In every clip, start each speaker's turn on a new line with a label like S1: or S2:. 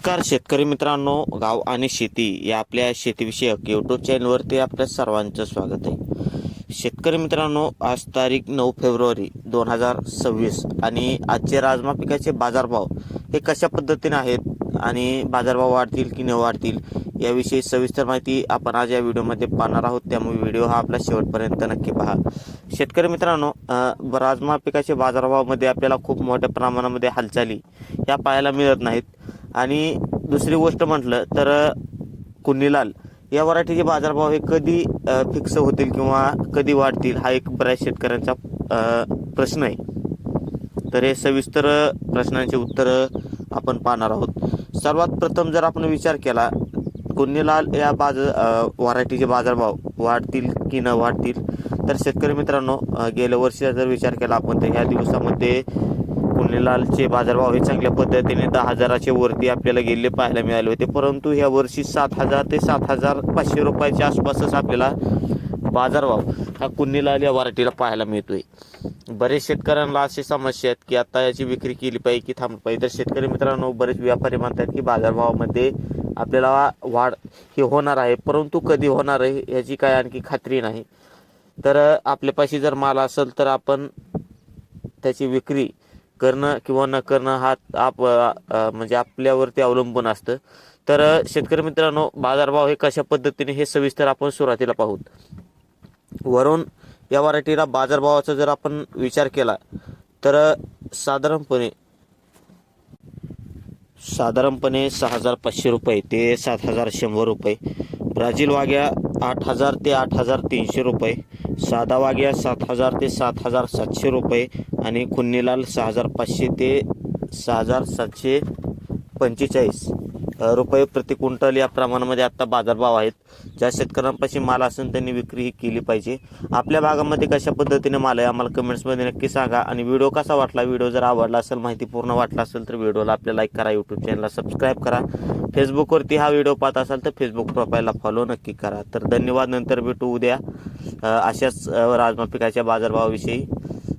S1: नमस्कार शेतकरी मित्रांनो गाव आणि शेती या आपल्या शेतीविषयक यूट्यूब चॅनलवरती आपल्या सर्वांचं स्वागत आहे. शेतकरी मित्रांनो आज तारीख नऊ फेब्रुवारी दोन हजार सव्वीस आणि आजचे राजमा पिकाचे बाजारभाव हे कशा पद्धतीने आहेत आणि बाजारभाव वाढतील की न वाढतील याविषयी सविस्तर माहिती आपण आज या व्हिडिओमध्ये पाहणार आहोत. त्यामुळे व्हिडिओ हा आपला शेवटपर्यंत नक्की पहा. शेतकरी मित्रांनो राजमा पिकाचे बाजारभावामध्ये आपल्याला खूप मोठ्या प्रमाणामध्ये हालचाली या पाहायला मिळत नाहीत. आणि दुसरी गोष्ट म्हटलं तर कुन्नीलाल. या वराठीचे बाजारभाव हे कधी फिक्स होतील किंवा कधी वाढतील हा एक बऱ्याच शेतकऱ्यांचा प्रश्न आहे. तर हे सविस्तर प्रश्नांची उत्तरं आपण पाहणार आहोत. सर्वात प्रथम जर आपण विचार केला कुन्नीलाल या बाज व्हरायटीचे बाजारभाव वाढतील की न वाढतील? तर शेतकरी मित्रांनो गेल्या वर्षी जर विचार केला आपण तर ह्या दिवसामध्ये कुन्नीलालचे बाजारभाव हे चांगल्या पद्धतीने दहा हजाराच्या वरती आपल्याला गेले पाहायला मिळाले होते. परंतु ह्या वर्षी सात हजार ते सात हजार पाचशे रुपयाच्या आसपासच आपल्याला बाजारभाव हा कुन्नीलाल या वराठीला पाहायला मिळतोय. बरेच शेतकऱ्यांना अशी समस्या आहेत की आता याची विक्री केली पाहिजे की थांबली पाहिजे. तर शेतकरी मित्रांनो बरेच व्यापारी म्हणतात की बाजारभावामध्ये आपल्याला वाढ ही होणार आहे. परंतु कधी होणार आहे याची काय आणखी खात्री नाही. तर आपल्यापाशी जर माल असेल तर आपण त्याची विक्री करणं किंवा न करणं हा आप म्हणजे आपल्यावरती अवलंबून असतं. तर शेतकरी मित्रांनो बाजारभाव हे कशा पद्धतीने हे सविस्तर आपण सुरुवातीला पाहूत वरून या व्हरायटीला बाजारभावाचा जर आपण विचार केला तर साधारणपणे साधारणपणे सहा हजार पाचशे रुपये ते सात हजार शंभर रुपये. ब्राझील वाघ्या आठ हजार ते आठ हजार तीनशे रुपये. साधा वाघ्या सात हजार ते सात हजार सातशे रुपये आणि खुन्नीलाल सहा हजार पाचशे ते सहा हजार सातशे पंचेचाळीस रुपये प्रति क्विंटल या प्रमाणामध्ये आत्ता बाजारभाव आहेत. ज्या शेतकऱ्यांपाशी माल असेल त्यांनी विक्री ही केली पाहिजे. आपल्या भागामध्ये कशा पद्धतीने माल आहे आम्हाला कमेंट्समध्ये नक्की सांगा. आणि व्हिडिओ कसा वाटला व्हिडिओ जर आवडला असेल माहिती पूर्ण वाटला असेल तर व्हिडिओला आपल्या लाईक करा यूट्यूब चॅनलला सबस्क्राईब करा. फेसबुकवरती हा व्हिडिओ पाहत असाल तर फेसबुक प्रोफाईलला फॉलो नक्की करा. तर धन्यवाद. नंतर भेटू उद्या. अशाच राजमा पिकाच्या बाजारभावाविषयी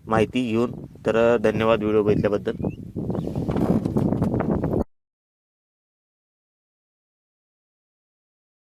S1: माहिती घेऊन तर धन्यवाद व्हिडिओ बघितल्याबद्दल.